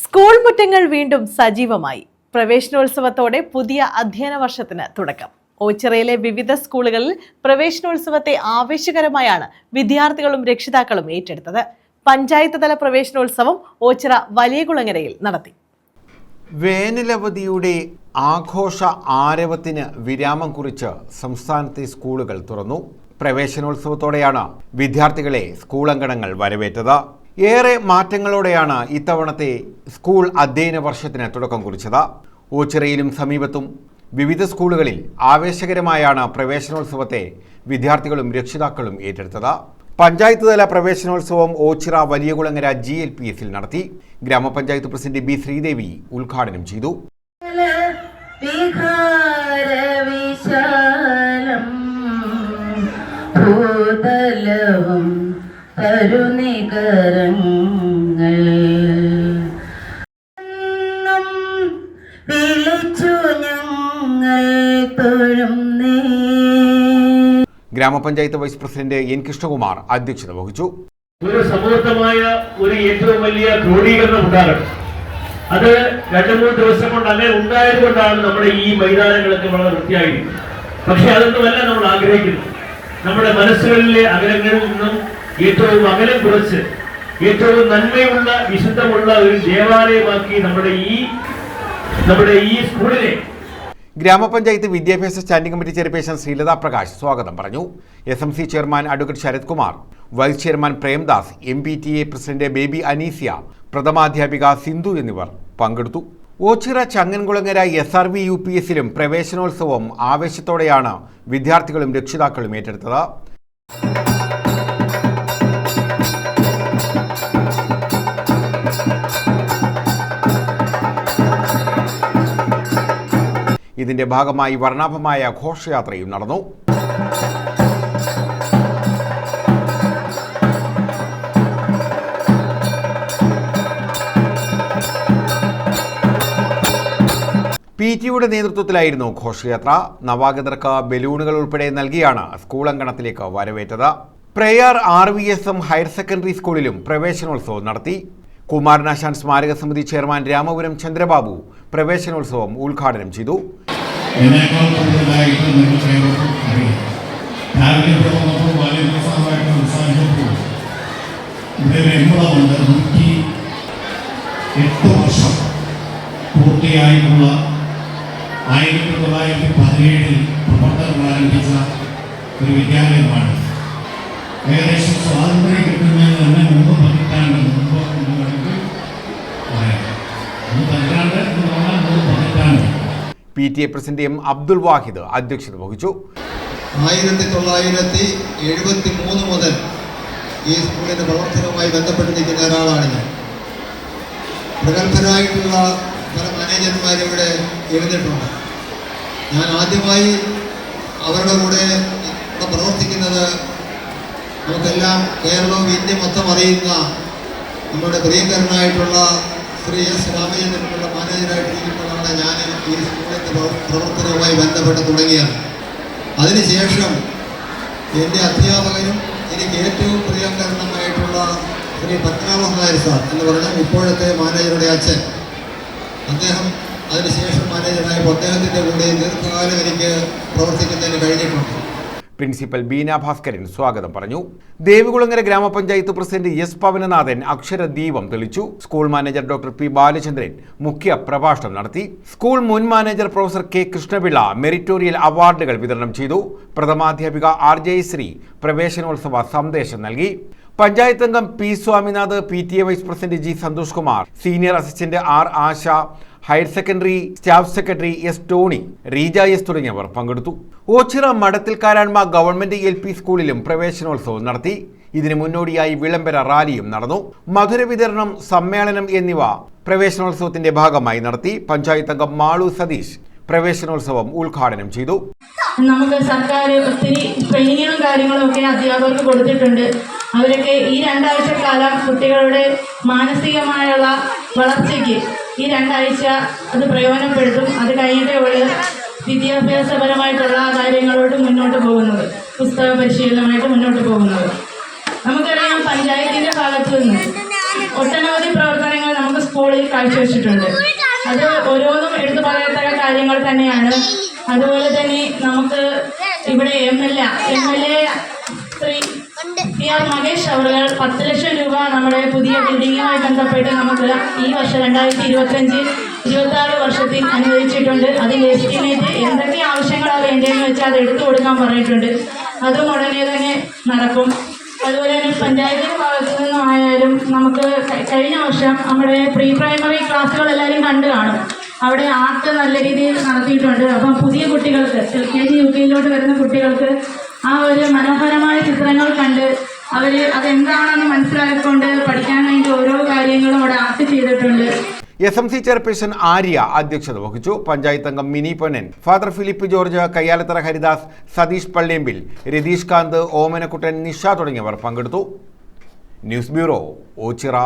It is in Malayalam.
സ്കൂൾ മുറ്റങ്ങൾ വീണ്ടും സജീവമായി. പ്രവേശനോത്സവത്തോടെ പുതിയ അധ്യയന വർഷത്തിന് തുടക്കം. ഓച്ചിറയിലെ വിവിധ സ്കൂളുകളിൽ പ്രവേശനോത്സവത്തെ ആവേശകരമായാണ് വിദ്യാർത്ഥികളും രക്ഷിതാക്കളും ഏറ്റെടുത്തത്. പഞ്ചായത്ത് തല പ്രവേശനോത്സവം ഓച്ചിറ വലിയകുളങ്ങരയിൽ നടത്തി. വേനലവധിയുടെ ആഘോഷ ആരവത്തിന് വിരാമം കുറിച്ച് സംസ്ഥാനത്തെ സ്കൂളുകൾ തുറന്നു. പ്രവേശനോത്സവത്തോടെയാണ് വിദ്യാർത്ഥികളെ സ്കൂളങ്കണങ്ങൾ വരവേറ്റത്. ഏറെ മാറ്റങ്ങളോടെയാണ് ഇത്തവണത്തെ സ്കൂൾ അധ്യയന വർഷത്തിന് തുടക്കം കുറിച്ചത്. ഓച്ചിറയിലും സമീപത്തും വിവിധ സ്കൂളുകളിൽ ആവേശകരമായാണ് പ്രവേശനോത്സവത്തെ വിദ്യാർത്ഥികളും രക്ഷിതാക്കളും ഏറ്റെടുത്തത്. പഞ്ചായത്ത് തല പ്രവേശനോത്സവം Ochira Valiyakulangara G L P എസിൽ നടത്തി. ഗ്രാമപഞ്ചായത്ത് പ്രസിഡന്റ് ബി ശ്രീദേവി ഉദ്ഘാടനം ചെയ്തു. ഭൂതലവും വിളിച്ചു ഞങ്ങൾ ഗ്രാമപഞ്ചായത്ത് വൈസ് പ്രസിഡന്റ് എൻ കൃഷ്ണകുമാർ അധ്യക്ഷത വഹിച്ചു. ഒരു സമൂർത്തമായ ഒരു ഏറ്റവും വലിയ ക്രോഡീകരണം ഉണ്ടാകണം അത് രണ്ടു മൂന്ന് ദിവസം കൊണ്ട് അങ്ങനെ ഉണ്ടായത് കൊണ്ടാണ് നമ്മുടെ ഈ മൈതാനങ്ങളൊക്കെ വളരെ വൃത്തിയായിരിക്കുന്നത് പക്ഷെ അതൊന്നുമല്ല നമ്മൾ ആഗ്രഹിക്കുന്നു നമ്മുടെ മനസ്സുകളിലെ അകലങ്ങളിൽ നിന്നും ഏറ്റവും അകലം കുറച്ച് ഏറ്റവും നന്മയുള്ള വിശുദ്ധമുള്ള ഒരു ദേവാലയമാക്കി നമ്മുടെ ഈ നമ്മുടെ ഈ സ്കൂളിലെ ഗ്രാമപഞ്ചായത്ത് വിദ്യാഭ്യാസ standing committee chairperson Sreelatha Prakash സ്വാഗതം പറഞ്ഞു. S M C chairman advocate Sarath Kumar vice chairman Premdas M P T A president Baby Aneesia പ്രഥമാധ്യാപിക Sindhu എന്നിവർ പങ്കെടുത്തു. Ochira Changankulangara S R V U P എസിലും പ്രവേശനോത്സവം ആവേശത്തോടെയാണ് വിദ്യാർത്ഥികളും രക്ഷിതാക്കളും ഏറ്റെടുത്തത്. ഇതിന്റെ ഭാഗമായി വർണാഭമായ ഘോഷയാത്രയും നടന്നു. പി ടിയുടെ നേതൃത്വത്തിലായിരുന്നു ഘോഷയാത്ര. നവാഗതർക്ക് ബലൂണുകൾ ഉൾപ്പെടെ നൽകിയാണ് സ്കൂൾ അങ്കണത്തിലേക്ക് വരവേറ്റത്. Prayar R V S M higher secondary സ്കൂളിലും പ്രവേശനോത്സവം നടത്തി. കുമാരനാശാൻ സ്മാരക സമിതി ചെയർമാൻ രാമപുരം ചന്ദ്രബാബു പ്രവേശനോത്സവം ഉദ്ഘാടനം ചെയ്തു. ആരംഭിച്ച ഒരു വിദ്യാലയമാണ്. ഏകദേശം സ്വാതന്ത്ര്യം കിട്ടുന്നതിന് തന്നെ മുമ്പ് പതിറ്റാണ്ട് മുമ്പ് P T A president M Abdul Wahid അധ്യക്ഷത വഹിച്ചു. ആയിരത്തി തൊള്ളായിരത്തി എഴുപത്തി മൂന്ന് മുതൽ ഈ സ്കൂളിന്റെ പ്രവർത്തനവുമായി ബന്ധപ്പെട്ട് നിൽക്കുന്ന ഒരാളാണ് ഞാൻ. പ്രഗത്ഭരായിട്ടുള്ള പല മാനേജർമാരിവിടെ ഇരുന്നിട്ടുണ്ട്. ഞാൻ ആദ്യമായി അവരുടെ കൂടെ ഇവിടെ പ്രവർത്തിക്കുന്നത് നമുക്കെല്ലാം കേരളവും ഇന്ത്യ മൊത്തം അറിയുന്ന നമ്മുടെ പ്രിയങ്കരനായിട്ടുള്ള ശ്രീ എസ് രാമചന്ദ്രനുള്ള മാനേജരായിട്ടിരിക്കുമ്പോഴാണ് ഞാൻ ഈ സ്കൂളിന്റെ പ്രവ- പ്രവർത്തനവുമായി ബന്ധപ്പെട്ട് തുടങ്ങിയത് അതിനുശേഷം എന്റെ അധ്യാപകനും എനിക്ക് ഏറ്റവും പ്രിയങ്കരണമായിട്ടുള്ള ശ്രീ പത്മനാഭനായ സാർ എന്ന് പറഞ്ഞ ഇപ്പോഴത്തെ മാനേജറുടെ അച്ഛൻ. അദ്ദേഹം അതിനുശേഷം മാനേജറായപ്പോൾ അദ്ദേഹത്തിന്റെ കൂടെ ദീർഘകാലം എനിക്ക് പ്രവർത്തിക്കുന്നതിന് കഴിഞ്ഞിട്ടുണ്ട്. പ്രിൻസിപ്പൽ ബീന ഭാസ്കരൻ സ്വാഗതം പറഞ്ഞു. ദേവികുളങ്ങര ഗ്രാമപഞ്ചായത്ത് പ്രസിഡന്റ് എസ് പവനനാഥൻ അക്ഷരദീപം തെളിച്ചു. School manager doctor P Balachandran മുഖ്യ പ്രഭാഷണം നടത്തി. സ്കൂൾ മുൻ manager professor K Krishnapillai meritorious അവാർഡുകൾ വിതരണം ചെയ്തു. പ്രഥമാധ്യാപിക ആർ ജയശ്രീ പ്രവേശനോത്സവ സന്ദേശം നൽകി. പഞ്ചായത്ത് അംഗം P Swaminath P T A vice president G Santhosh Kumar senior assistant R Asha higher secondary staff secretary S Tony Reeja S തുടങ്ങിയവർ പങ്കെടുത്തു. Ochira Madathilkaranma government L P സ്കൂളിലും പ്രവേശനോത്സവം നടത്തി. ഇതിനു മുന്നോടിയായി വിളംബര റാലിയും നടന്നു. മധുര വിതരണം സമ്മേളനം എന്നിവ പ്രവേശനോത്സവത്തിന്റെ ഭാഗമായി നടത്തി. പഞ്ചായത്ത് അംഗം മാളു സതീഷ് പ്രവേശനോത്സവം ഉദ്ഘാടനം ചെയ്തു. നമുക്ക് സർക്കാർ ഒത്തിരി ട്രെയിനിങ്ങും കാര്യങ്ങളും ഒക്കെ അധ്യാപകർക്ക് കൊടുത്തിട്ടുണ്ട്. അവരൊക്കെ ഈ രണ്ടാഴ്ച കാലം കുട്ടികളുടെ മാനസികമായുള്ള വളർച്ചയ്ക്ക് ഈ രണ്ടാഴ്ച അത് പ്രയോജനപ്പെടുത്തും. അത് കഴിഞ്ഞിട്ടേ ഉള്ളൂ വിദ്യാഭ്യാസപരമായിട്ടുള്ള കാര്യങ്ങളോട് മുന്നോട്ട് പോകുന്നത്. പുസ്തക പരിശീലനമായിട്ട് മുന്നോട്ട് പോകുന്നത്. നമുക്കറിയാം പഞ്ചായത്തിന്റെ ഭാഗത്തു നിന്ന് ഒട്ടനവധി പ്രവർത്തനങ്ങൾ നമുക്ക് സ്കൂളിൽ കാഴ്ചവെച്ചിട്ടുണ്ട്. അത് ഓരോന്നും എടുത്തു പറയത്തക്ക കാര്യങ്ങൾ തന്നെയാണ്. അതുപോലെ തന്നെ നമുക്ക് ഇവിടെ M L A M L A P Mahesh അവറുകൾ പത്ത് ലക്ഷം രൂപ നമ്മുടെ പുതിയ ബിൽഡിങ്ങുമായി ബന്ധപ്പെട്ട് നമുക്ക് ഈ വർഷം രണ്ടായിരത്തി ഇരുപത്തഞ്ച് ഇരുപത്തി ആറ് വർഷത്തിൽ അനുവദിച്ചിട്ടുണ്ട്. അതിൽ എസ്റ്റിമേറ്റ് എന്തൊക്കെ ആവശ്യങ്ങളാണ് വേണ്ടതെന്ന് വെച്ചാൽ അത് എടുത്തു കൊടുക്കാൻ പറഞ്ഞിട്ടുണ്ട്. അതും ഉടനെ തന്നെ നടക്കും. അതുപോലെ തന്നെ പഞ്ചായത്തിന്റെ ഭാഗത്തു നിന്നായാലും നമുക്ക് കഴിഞ്ഞ വർഷം നമ്മുടെ പ്രീ പ്രൈമറി ക്ലാസ്സുകൾ എല്ലാവരും കണ്ടു കാണും. അവിടെ ആർട്ട് നല്ല രീതിയിൽ നടത്തിയിട്ടുണ്ട്. അപ്പം പുതിയ കുട്ടികൾക്ക് എൽ കെ ജി യു കെയിലോട്ട് വരുന്ന കുട്ടികൾക്ക് ആ ഒരു മനോഹരമായ ചിത്രങ്ങൾ കണ്ട് അവർ അതെന്താണെന്ന് മനസ്സിലാക്കിക്കൊണ്ട് പഠിക്കാൻ വേണ്ടി ഓരോ കാര്യങ്ങളും അവിടെ ആർട്ട് ചെയ്തിട്ടുണ്ട്. S M C chairperson Arya അധ്യക്ഷത വഹിച്ചു. പഞ്ചായത്ത് അംഗം Mini Ponnan father Philip George Kayyalathara Haridas Satheesh Palliyambil Ratheesh Kanth Omanakuttan Nisha തുടങ്ങിയവർ പങ്കെടുത്തു. News bureau Ochira.